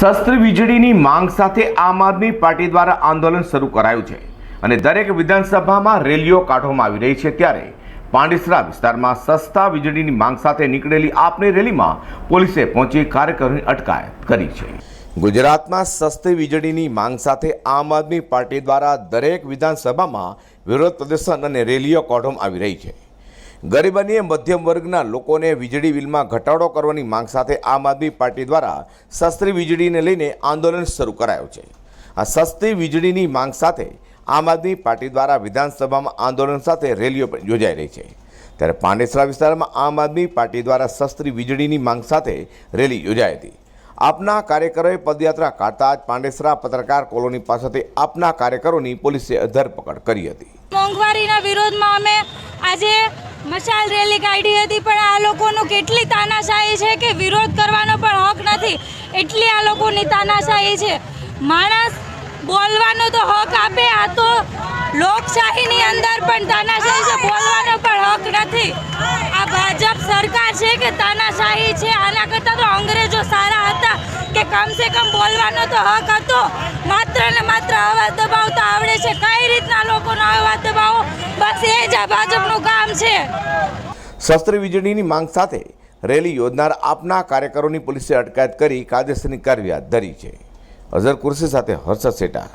શસ્ત્ર વીજળીની માંગ સાથે આમ આદમી પાર્ટી દ્વારા આંદોલન શરૂ કરાયું છે અને દરેક વિધાનસભામાં રેલીઓ કાઢવામાં આવી રહી છે ત્યારે પાંડેસરા વિસ્તારમાં સસ્તા વીજળીની માંગ સાથે નીકળેલી આપની રેલીમાં પોલીસે પહોંચી કાર્યકરોની અટકાયત કરી છે. ગુજરાતમાં સસ્તી વીજળીની માંગ સાથે આમ આદમી પાર્ટી દ્વારા દરેક વિધાનસભામાં વિરોધ પ્રદર્શન અને રેલીઓ કાઢવામાં આવી રહી છે. ગરીબ મધ્યમ વર્ગના લોકોને વીજળી બિલમાં ઘટાડો કરવાની માંગ સાથે આમ આદમી પાર્ટી દ્વારા સસ્તી વીજળીને લઈને આંદોલન શરૂ કરાયું છે. આ સસ્તી વીજળીની માંગ સાથે આમ આદમી પાર્ટી દ્વારા વિધાનસભામાં આંદોલન સાથે રેલીઓ પણ યોજાઈ રહી છે. ત્યારે પાંડેસરા વિસ્તારમાં આમ આદમી પાર્ટી દ્વારા સસ્તી વીજળીની માંગ સાથે રેલી યોજાઈ હતી. આપના કાર્યકરોએ પદયાત્રા કાઢતા જ પાંડેસરા પત્રકાર કોલોની પાસેથી આપના કાર્યકરોની પોલીસે ધરપકડ કરી હતી. મોંઘવારીના વિરોધમાં અમે આજે મશાલ રેલી કાઢી હતી, પણ આ લોકોનું કેટલી તાનાશાહી છે કે વિરોધ કરવાનો પણ હક નથી. એટલી આ લોકોની તાનાશાહી છે. માણસ બોલવાનો તો હક આપે, આ તો લોકશાહીની અંદર પણ તાનાશાહી છે, બોલવાનો પણ હક નથી. આ ભાજપ સરકાર છે કે તાનાશાહી છે? આના કરતાં તો અંગ્રેજો સારા હતા કે કમસે કમ બોલવાનો તો હક હતો. માત્ર ને માત્ર અવાજ દબાવતા આવડે છે. કઈ રીતના લોકોનો અવાજ દબાવો? બસ એ જ આ શસ્ત્ર વીજળીની માંગ સાથે રેલી યોજનાર આપના કાર્યકરોની પોલીસે અટકાયત કરી કાયદેસરની કાર્યવાહી હાથ ધરી છે. અઝર કુર્સી સાથે હર્ષદ શેઠા